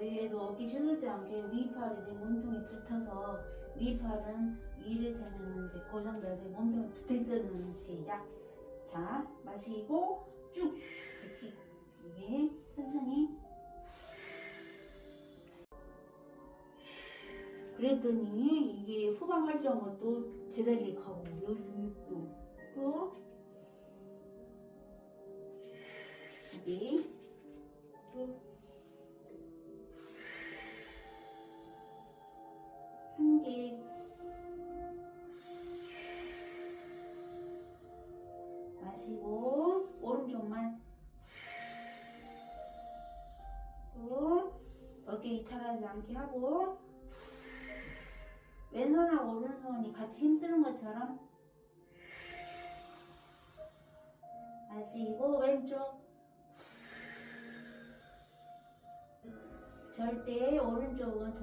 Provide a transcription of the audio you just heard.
얘도 어깨 찌르지 않게 위팔이 내 몸통에 붙어서 위팔은 위를 되면 이제 고정돼서 몸통에 붙어 있는 시작. 자 마시고 쭉 이렇게 이게 천천히. 그랬더니 이게 후방 활동은 또 제자리를 가고 여기 또또 여기 한 개. 마시고 오른쪽만 또 어깨 이탈하지 않게 하고 왼손하고 오른손이 같이 힘쓰는 것처럼 마시고 왼쪽 절대 오른쪽은